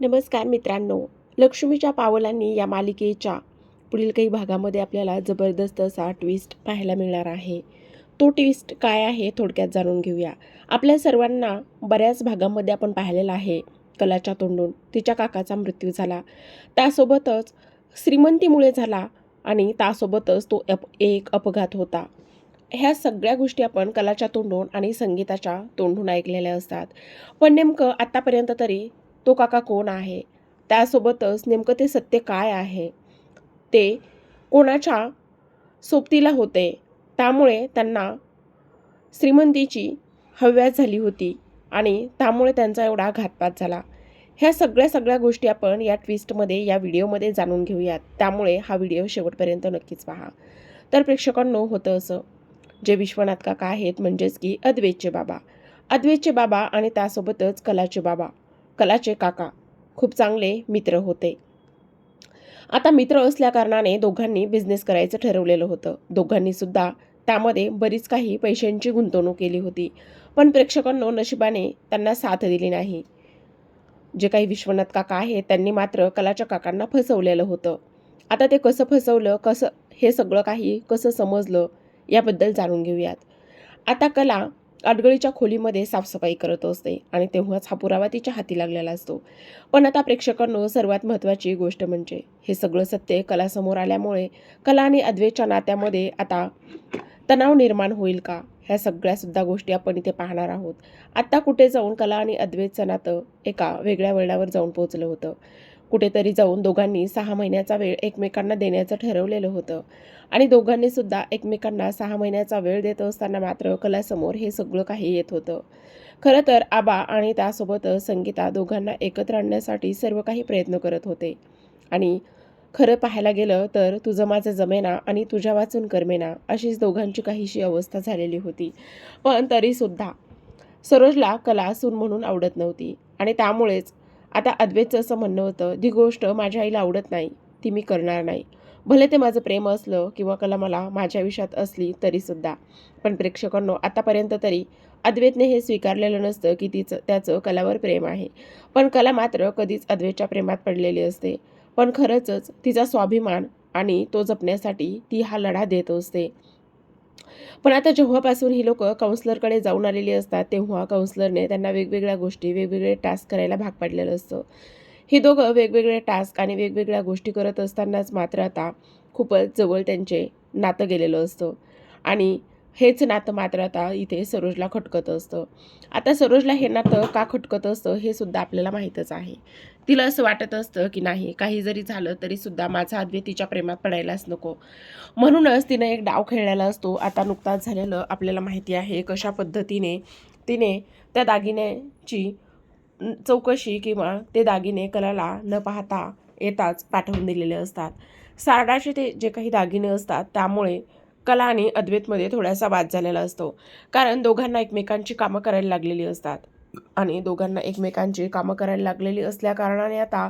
नमस्कार मित्रांनो. लक्ष्मीच्या पावलांनी या मालिकेच्या पुढील काही भागामध्ये आपल्याला जबरदस्त असा ट्विस्ट पाहायला मिळणार आहे. तो ट्विस्ट काय आहे थोडक्यात जाणून घेऊया. आपल्या सर्वांना बऱ्याच भागामध्ये आपण पाहिलेला आहे. कलाच्या तोंडून तिच्या काकाचा मृत्यू झाला. त्यासोबतच श्रीमंतीमुळे झाला आणि त्यासोबतच तो अप एक अपघात होता. ह्या सगळ्या गोष्टी आपण कलाच्या तोंडून आणि संगीताच्या तोंडून ऐकलेल्या असतात. पण नेमकं आत्तापर्यंत तरी तो काका कोण आहे? त्यासोबतच नेमकं ते सत्य काय आहे? ते कोणाच्या सोबतीला होते? त्यामुळे त्यांना श्रीमंतीची हव्यास झाली होती आणि त्यामुळे त्यांचा एवढा घातपात झाला. ह्या सगळ्या सगळ्या गोष्टी आपण या ट्विस्टमध्ये या व्हिडिओमध्ये जाणून घेऊयात. त्यामुळे हा व्हिडिओ शेवटपर्यंत नक्कीच पहा. तर प्रेक्षकांनो होतं असं. जे विश्वनाथ काका आहेत म्हणजेच की अद्वैतचे बाबा. अद्वैतचे बाबा आणि त्यासोबतच कलाचे बाबा. कलाचे काका. खूप चांगले मित्र होते. आता मित्र असल्याकारणाने दोघांनी बिझनेस करायचं ठरवलेलं होतं. दोघांनीसुद्धा त्यामध्ये बरीच काही पैशांची गुंतवणूक केली होती. पण प्रेक्षकांनो नशिबाने त्यांना साथ दिली नाही. जे काही विश्वनाथ काका आहेत त्यांनी मात्र कलाच्या काकांना फसवलेलं होतं. आता ते कसं फसवलं कसं हे सगळं काही कसं समजलं याबद्दल जाणून घेऊयात. आता कला अडगळीच्या खोलीमध्ये साफसफाई करत असते आणि तेव्हाच हा पुरावा तिच्या हाती लागलेला असतो. पण आता प्रेक्षकांनो सर्वात महत्त्वाची गोष्ट म्हणजे हे सगळं सत्य कलासमोर आल्यामुळे कला आणि अद्वेच्या नात्यामध्ये आता तणाव निर्माण होईल का? ह्या सगळ्यासुद्धा गोष्टी आपण इथे पाहणार आहोत. आत्ता कुठे जाऊन कला आणि अद्वैतचं नातं एका वेगळ्या वळणावर जाऊन पोहोचलं होतं? कुठेतरी जाऊन दोघांनी सहा महिन्याचा वेळ एकमेकांना देण्याचं ठरवलेलं होतं. आणि दोघांनी सुद्धा एकमेकांना सहा महिन्याचा वेळ देत असताना मात्र कलासमोर हे सगळं काही येत होतं. खरं तर आबा आणि त्यासोबतच संगीता दोघांना एकत्र आणण्यासाठी सर्व काही प्रयत्न करत होते. आणि खरं पाहायला गेलं तर तुझं माझं जमेना आणि तुझ्या वाचून करमेना अशीच दोघांची काहीशी अवस्था झालेली होती. पण तरीसुद्धा सरोजला कला सून म्हणून आवडत नव्हती आणि त्यामुळेच आता अद्वैतचं असं म्हणणं होतं जी गोष्ट माझ्या आईला आवडत नाही ती मी करणार नाही. भले ते माझं प्रेम असलं किंवा कला मला माझ्या आयुष्यात असली तरीसुद्धा पण प्रेक्षकांनो आतापर्यंत तरी अद्वैतने हे स्वीकारलेलं नसतं की तिचं त्याचं कलावर प्रेम आहे. पण कला मात्र कधीच अद्वैतच्या प्रेमात पडलेली असते. पण खरंचच तिचा स्वाभिमान आणि तो जपण्यासाठी ती हा लढा देत असते. पण आता जेव्हापासून ही लोक काउन्सलरकडे जाऊन आलेली असतात तेव्हा काउन्सलरने त्यांना वेगवेगळ्या गोष्टी वेगवेगळे टास्क करायला भाग पाडलेलं असतं. हे दोघं वेगवेगळे टास्क आणि वेगवेगळ्या गोष्टी करत असतानाच मात्र आता खूपच जवळ त्यांचे नातं गेलेलं असतं. आणि हेच नातं मात्र आता इथे सरोजला खटकत असतं. आता सरोजला हे नातं का खटकत असतं हे सुद्धा आपल्याला माहीतच आहे. तिला असं वाटत असतं की नाही काही जरी झालं तरीसुद्धा माझा अद्वैत तिच्या प्रेमात पडायलाच नको. म्हणूनच तिनं एक डाव खेळलेला असतो. आता नुकताच झालेलं आपल्याला माहिती आहे कशा पद्धतीने तिने त्या दागिन्याची चौकशी किंवा ते दागिने कलाला न पाहता येताच पाठवून दिलेले असतात. सारडाचे ते जे काही दागिने असतात त्यामुळे कला आणि अद्वैतमध्ये थोडासा वाद झालेला असतो. कारण दोघांना एकमेकांची कामं करायला लागलेली असतात. आणि दोघांना एकमेकांची कामं करायला लागलेली असल्याकारणाने आता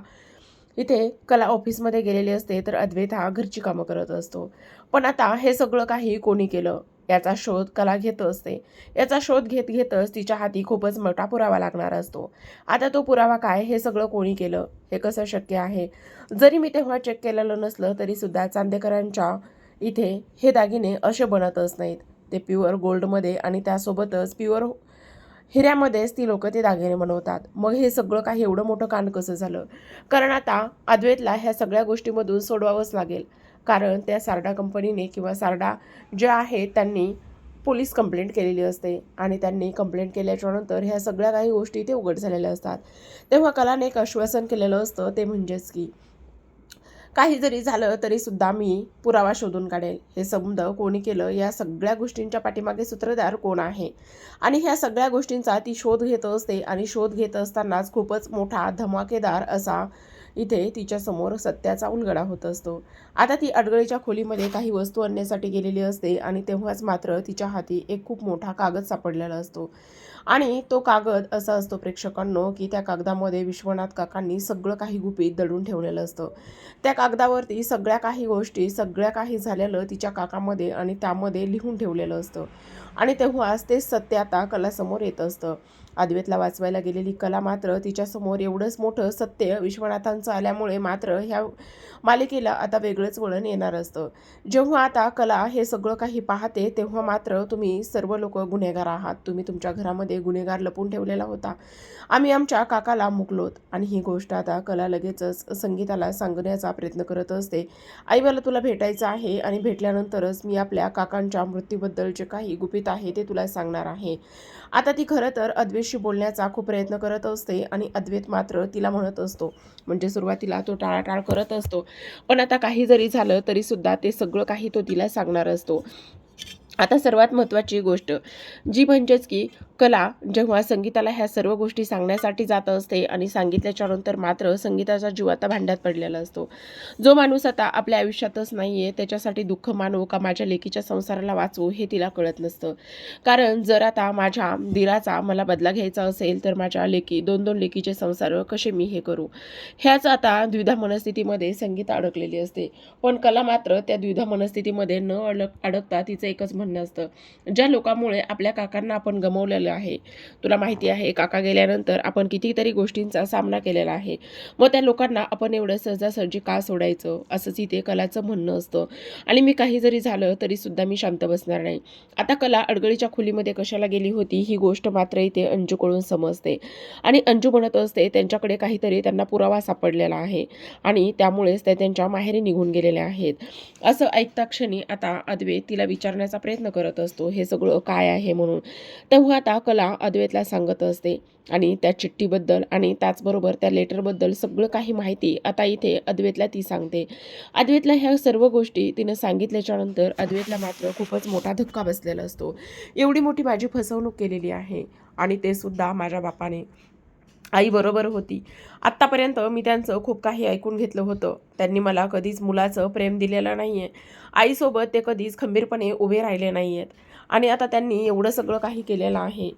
इथे कला ऑफिसमध्ये गेलेली असते तर अद्वैत हा घरची कामं करत असतो. पण आता हे सगळं काही कोणी केलं याचा शोध कला घेत असते. याचा शोध घेत घेतच तिच्या हाती खूपच मोठा पुरावा लागणार असतो. आता तो पुरावा काय हे सगळं कोणी केलं? हे कसं शक्य आहे? जरी मी तेव्हा चेक केलेलं नसलं तरीसुद्धा चांदेकरांच्या इथे हे दागिने असे बनतच नाहीत. ते प्युअर गोल्डमध्ये आणि त्यासोबतच प्युअर हिऱ्यामध्येच ती लोक ते दागिने बनवतात. मग हे सगळं काही एवढं मोठं कान कसं झालं? कारण आता अद्वैतला ह्या सगळ्या गोष्टीमधून सोडवावंच लागेल. कारण त्या सारडा कंपनीने किंवा सारडा जे आहेत त्यांनी पोलीस कंप्लेंट केलेली असते. आणि त्यांनी कंप्लेंट केल्याच्यानंतर ह्या सगळ्या काही गोष्टी इथे उघड झालेल्या असतात. तेव्हा कलाने एक आश्वासन केलेलं असतं ते म्हणजेच की काही जरी झालं तरीसुद्धा मी पुरावा शोधून काढेल. हे समज कोणी केलं या सगळ्या गोष्टींच्या पाठीमागे सूत्रधार कोण आहे? आणि ह्या सगळ्या गोष्टींचा ती शोध घेत असते आणि शोध घेत असतानाच खूपच मोठा धमाकेदार असा इथे तिच्यासमोर सत्याचा उलगडा होत असतो. आता ती अडगळीच्या खोलीमध्ये काही वस्तू आणण्यासाठी गेलेली असते आणि तेव्हाच मात्र तिच्या हाती एक खूप मोठा कागद सापडलेला असतो. आणि तो कागद असा असतो प्रेक्षकांनो की त्या कागदामध्ये विश्वनाथ काकांनी सगळं काही गुपित दडून ठेवलेलं असतं. त्या कागदावरती सगळ्या काही गोष्टी सगळ्या काही झालेलं तिच्या काकामध्ये आणि त्यामध्ये लिहून ठेवलेलं असतं. आणि तेव्हाच ते सत्य आता कलासमोर येत असतं. अद्वैतला वाचवायला गेलेली कला मात्र तिच्यासमोर एवढंच मोठं सत्य विश्वनाथांचं आल्यामुळे मात्र ह्या मालिकेला आता वेगळंच वळण येणार असतं. जेव्हा आता कला हे सगळं काही पाहते तेव्हा मात्र तुम्ही सर्व लोक गुन्हेगार आहात. तुम्ही तुमच्या घरामध्ये गुन्हेगार लपून ठेवलेला होता. आम्ही आमच्या काकाला मुकलोत आणि ही गोष्ट आता कला लगेचच संगीताला सांगण्याचा प्रयत्न करत असते. आई मला तुला भेटायचं आहे आणि भेटल्यानंतरच मी आपल्या काकांच्या मृत्यूबद्दल जे काही गुपित आहे ते तुला सांगणार आहे. आता ती खरं तर अद्वैतशी बोलण्याचा खूप प्रयत्न करत असते आणि अद्वैत मात्र तिला म्हणत असतो. म्हणजे सुरुवातीला तो टाळाटाळ करत असतो. पण आता काही जरी झालं तरीसुद्धा ते सगळं काही तो तिला सांगणार असतो. आता सर्वात महत्त्वाची गोष्ट जी म्हणजेच की कला जेव्हा संगीताला ह्या सर्व गोष्टी सांगण्यासाठी जात असते आणि सांगितल्याच्यानंतर मात्र संगीताचा जीव आता भांड्यात पडलेला असतो. जो माणूस आता आपल्या आयुष्यातच नाही आहे त्याच्यासाठी दुःख मानवो का माझ्या लेकीच्या संसाराला वाचवू हे तिला कळत नसतं. कारण जर आता माझ्या दिराचा मला बदला घ्यायचा असेल तर माझ्या लेकी दोन दोन लेकीचे संसार कसे मी हे करू? ह्याच आता द्विधा मनस्थितीमध्ये संगीत अडकलेली असते. पण कला मात्र त्या द्विधा मनस्थितीमध्ये न अडक अडकता तिचं एकच म्हण म्हणणं असतं. ज्या लोकांमुळे आपल्या काकांना आपण गमवलेलं आहे तुला माहिती आहे काका गेल्यानंतर आपण कितीतरी गोष्टींचा सामना केलेला आहे. मग त्या लोकांना आपण एवढं सहजासहजी का सोडायचं? असंच इथे कलाचं म्हणणं असतं. आणि मी काही जरी झालं तरीसुद्धा मी शांत बसणार नाही. आता कला अडगळीच्या खोलीमध्ये कशाला गेली होती ही गोष्ट मात्र इथे अंजूकडून समजते. आणि अंजू म्हणत असते त्यांच्याकडे काहीतरी त्यांना पुरावा सापडलेला आहे. आणि त्यामुळेच ते त्यांच्या माहेरी निघून गेलेल्या आहेत. असं ऐकता क्षणी आता अद्वे तिला विचारण्याचा प्रयत्न प्रयत्न करत असतो हे सगळं काय आहे म्हणून. तेव्हा आता कला अद्वैतला सांगत असते आणि त्या चिठ्ठीबद्दल आणि त्याचबरोबर त्या लेटरबद्दल सगळं काही माहिती आता इथे अद्वैतला ती सांगते. अद्वैतला ह्या सर्व गोष्टी तिनं सांगितल्याच्यानंतर अद्वैतला मात्र खूपच मोठा धक्का बसलेला असतो. एवढी मोठी माझी फसवणूक केलेली आहे आणि ते सुद्धा माझ्या बापाने आई बरोबर होती. आत्तापर्यंत मी त्यांचं खूप काही ऐकून घेतलं होतं. त्यांनी मला कधीच मुलाचं प्रेम दिलेलं नाही आहे आईसोबत ते कधीच खंबीरपणे उभे राहिले नाही आहेत आणि आता त्यांनी एवढं सगळं काही केलेलं आहे.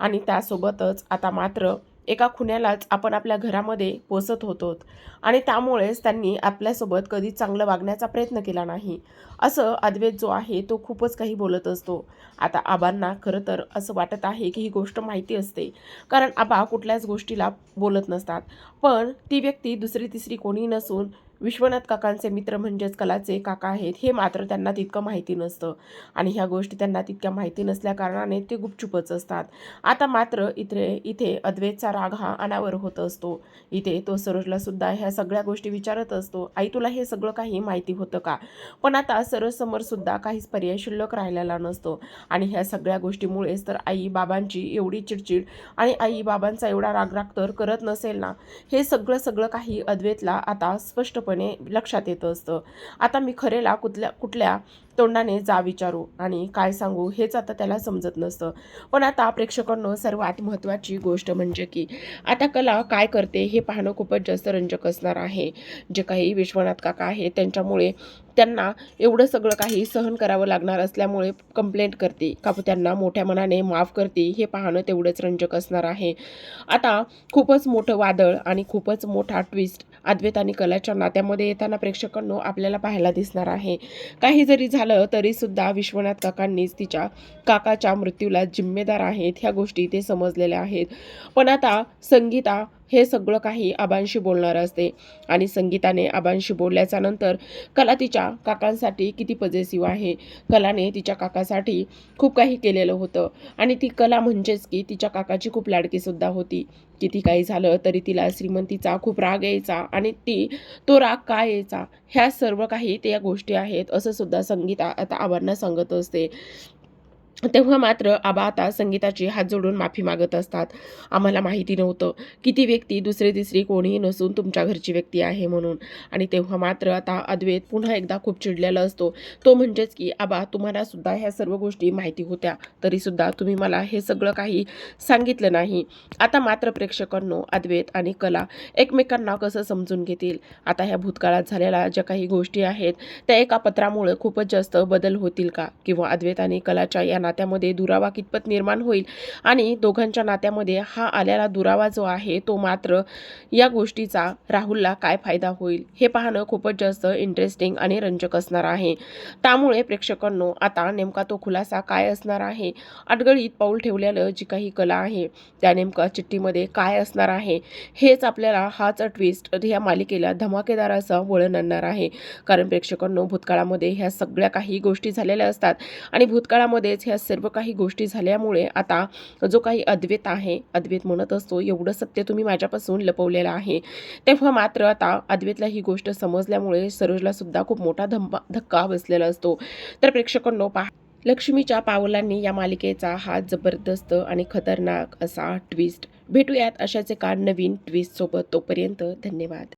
आणि त्यासोबतच आता मात्र एका खुन्यालाच आपण आपल्या घरामध्ये पोसत होतो आणि त्यामुळेच त्यांनी आपल्यासोबत कधी चांगलं वागण्याचा प्रयत्न केला नाही. असं अद्वैत जो आहे तो खूपच काही बोलत असतो. आता आबांना खरं तर असं वाटत आहे की ही गोष्ट माहिती असते. कारण आबा कुठल्याच गोष्टीला बोलत नसतात. पण ती व्यक्ती दुसरी तिसरी कोणी नसून विश्वनाथ काकांचे मित्र म्हणजेच कलाचे काका आहेत हे मात्र त्यांना तितकं माहिती नसतं. आणि ह्या गोष्टी त्यांना तितक्या माहिती नसल्या कारणाने ते गुपचुपच असतात. आता मात्र इथे इथे अद्वैतचा राग हा अनावर होत असतो. इथे तो सरोजला सुद्धा ह्या सगळ्या गोष्टी विचारत असतो. आई तुला हे सगळं काही माहिती होतं का? पण आता सरोजसमोर सुद्धा काहीच पर्याय शिल्लक राहिलेला नसतो. आणि ह्या सगळ्या गोष्टीमुळेच तर आई बाबांची एवढी चिडचिड आणि आई बाबांचा एवढा रागराग तर करत नसेल ना? हे सगळं सगळं काही अद्वैतला आता स्पष्टपणे लक्षात येत असतं. आता मी खरेला कुठल्या कुठल्या तोंडाने जा विचारू आणि काय सांगू हेच आता त्याला समजत नसतं. पण आता प्रेक्षकांनो सर्वात महत्त्वाची गोष्ट म्हणजे की आता कला काय करते हे पाहणं खूपच जास्त रंजक असणार आहे. जे काही विश्वनाथ काका आहेत त्यांच्यामुळे त्यांना एवढं सगळं काही सहन करावं लागणार असल्यामुळे कंप्लेंट करते. का त्यांना मोठ्या मनाने माफ करते हे पाहणं तेवढंच रंजक असणार आहे. आता खूपच मोठं वादळ आणि खूपच मोठा ट्विस्ट अद्वैत आणि कलाच्या नात्यामध्ये येताना प्रेक्षकांनो आपल्याला पाहायला दिसणार आहे. काही जरी झालं तरीसुद्धा विश्वनाथ काकांनीच तिच्या काकाच्या मृत्यूला जिम्मेदार आहेत ह्या गोष्टी ते समजलेल्या आहेत. पण आता संगीता हे सगळं काही आबांशी बोलणार असते. आणि संगीताने आबांशी बोलल्याच्या नंतर कला तिच्या काकांसाठी किती पॉझिटिव्ह आहे. कलाने तिच्या काकासाठी खूप काही केलेलं होतं. आणि ती कला म्हणजेच की तिच्या काकाची खूप लाडकीसुद्धा होती. किती काही झालं तरी तिला श्रीमंतीचा खूप राग यायचा आणि ती तो राग का यायचा? ह्या सर्व काही त्या गोष्टी आहेत असं सुद्धा संगीता आता आबांना सांगत असते. तेव्हा मात्र आबा आता संगीताची हात जोडून माफी मागत असतात. आम्हाला माहिती नव्हतं किती व्यक्ती दुसरी तिसरी कोणीही नसून तुमच्या घरची व्यक्ती आहे म्हणून. आणि तेव्हा मात्र आता अद्वैत पुन्हा एकदा खूप चिडलेला असतो. तो म्हणजेच की आबा तुम्हाला सुद्धा ह्या सर्व गोष्टी माहिती होत्या. तरीसुद्धा तुम्ही मला हे सगळं काही सांगितलं नाही. आता मात्र प्रेक्षकांनो अद्वैत आणि कला एकमेकांना कसं समजून घेतील? आता ह्या भूतकाळात झालेल्या ज्या काही गोष्टी आहेत त्या एका पत्रामुळे खूपच जास्त बदल होतील का? किंवा अद्वैत आणि कलाच्या या नात्यामध्ये दुरावा कितपत निर्माण होईल आणि दोघांच्या नात्यामध्ये हा आलेला दुरावा जो आहे तो मात्र या गोष्टीचा राहुलला काय फायदा होईल? हे पाहणं खूपच जास्त इंटरेस्टिंग आणि रंजक असणार आहे. त्यामुळे प्रेक्षकांनो आता नेमका तो खुलासा काय असणार आहे? अडगळीत पाऊल ठेवलेलं जी काही कला आहे त्या नेमका चिठ्ठीमध्ये काय असणार आहे? हेच आपल्याला हाच ट्विस्ट ह्या मालिकेला धमाकेदार असं वळण आणणार आहे. कारण प्रेक्षकांनो भूतकाळामध्ये ह्या सगळ्या काही गोष्टी झालेल्या असतात आणि भूतकाळामध्येच ह्या सर्व काही गोष्टी झाल्यामुळे आता जो काही अद्वैत आहे अद्वैत म्हणत असतो एवढं सत्य तुम्ही माझ्यापासून लपवलेलं आहे. तेव्हा मात्र आता अद्वैतला ही गोष्ट समजल्यामुळे सरोजला सुद्धा खूप मोठा धंबा धक्का बसलेला असतो. तर प्रेक्षकांनो पहा लक्ष्मीच्या पावलांनी या मालिकेचा हा जबरदस्त आणि खतरनाक असा ट्विस्ट भेटूयात अशाच एका नवीन ट्विस्टसोबत तोपर्यंत धन्यवाद.